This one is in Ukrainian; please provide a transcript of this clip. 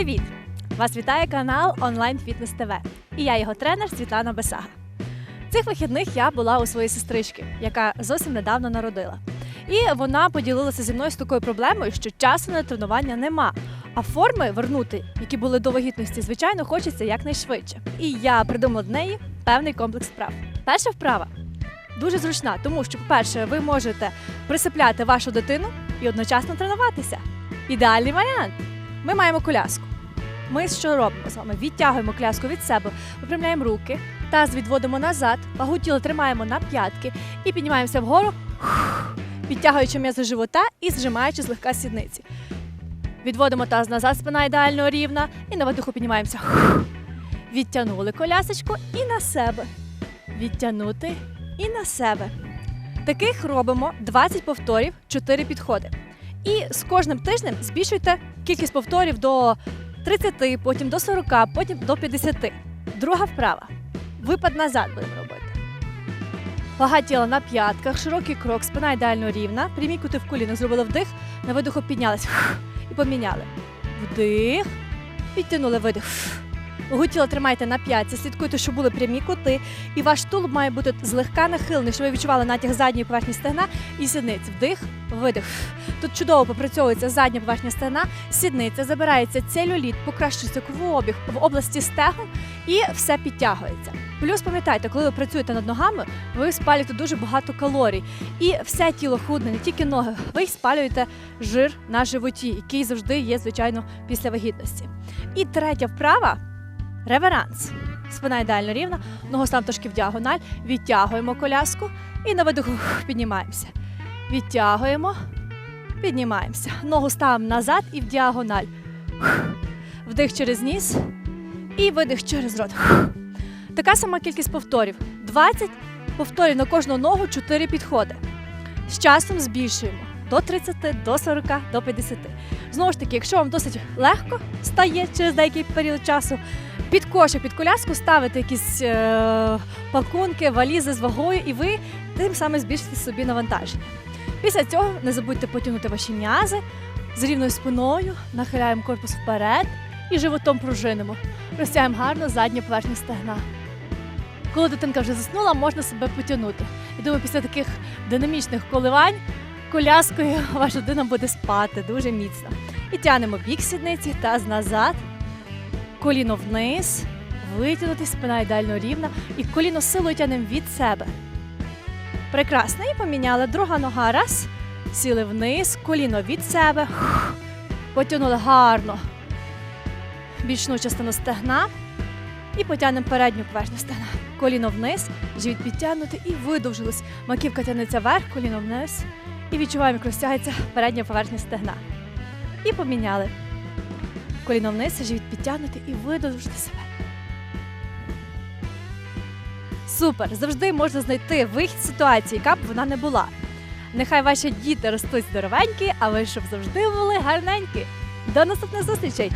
Привіт! Вас вітає канал Онлайн Фітнес ТВ. І я його тренер Світлана Бесага. Цих вихідних я була у своєї сестрички, яка зовсім недавно народила. І вона поділилася зі мною з такою проблемою, що часу на тренування нема. А форми вернути, які були до вагітності, звичайно, хочеться якнайшвидше. І я придумала до неї певний комплекс вправ. Перша вправа дуже зручна, тому що, по-перше, ви можете присипляти вашу дитину і одночасно тренуватися. Ідеальний варіант. Ми маємо коляску. Ми що робимо з вами? Відтягуємо коляску від себе, випрямляємо руки, таз відводимо назад, вагу тіла тримаємо на п'ятки і піднімаємося вгору, підтягуючи м'язи живота і зжимаючи злегка сідниці. Відводимо таз назад, спина ідеально рівна, і на видиху піднімаємося. Відтягнули колясочку і на себе. Відтягнути і на себе. Таких робимо 20 повторів, 4 підходи. І з кожним тижнем збільшуйте кількість повторів до 30, потім до 40, потім до 50. Друга вправа. Випад назад будемо робити. Вага тіла на п'ятках, широкий крок, спина ідеально рівна. Прямі кути в коліно. Зробили вдих, на видиху піднялись і поміняли. Вдих, підтягнули видих. Вагу тіла тримайте на п'ятці, слідкуйте, щоб були прямі кути, і ваш тулуб має бути злегка нахилений, щоб ви відчували натяг задньої поверхні стегна і сідниць. Вдих, видих. Тут чудово попрацьовується задня поверхня стегна, сідниця, забирається целюліт, покращується кровообіг в області стегон і все підтягується. Плюс пам'ятайте, коли ви працюєте над ногами, ви спалюєте дуже багато калорій, і все тіло худне, не тільки ноги. Ви спалюєте жир на животі, який завжди є, звичайно, після вагітності. І третя вправа реверанс. Спина ідеально рівна, ногу став трошки в діагональ, відтягуємо коляску і на видиху піднімаємося. Відтягуємо, піднімаємося. Ногу ставимо назад і в діагональ. Вдих через ніс і видих через рот. Така сама кількість повторів. 20 повторів на кожну ногу, 4 підходи. З часом збільшуємо до 30, до 40, до 50. Знову ж таки, якщо вам досить легко стає через деякий період часу, під кошик, під коляску ставите якісь е- пакунки, валізи з вагою, і ви тим самим збільшите собі навантаження. Після цього не забудьте потягнути ваші м'язи з рівною спиною, нахиляємо корпус вперед і животом пружинимо. Розтягуємо гарно задню поверхню стегна. Коли дитинка вже заснула, можна себе потягнути. І думаю, після таких динамічних коливань коляскою ваша дитина буде спати дуже міцно. І тягнемо бік сідниці, таз назад, коліно вниз, витягнути, спина ідеально рівна, і коліно силою тягнемо від себе. Прекрасно. І поміняли. Друга нога. Раз. Сіли вниз, коліно від себе. Потягнули гарно. Бічну частину стегна. І потягнемо передню поверхню стегна. Коліно вниз, живіт підтягнути і видовжились. Маківка тягнеться вверх, коліно вниз. І відчуваємо, як розтягається передня поверхня стегна. І поміняли. Коліно вниз, живіт підтягнути і видовжити себе. Супер! Завжди можна знайти вихід з ситуації, яка б вона не була. Нехай ваші діти ростуть здоровенькі, а ви щоб завжди були гарненькі. До наступних зустрічей!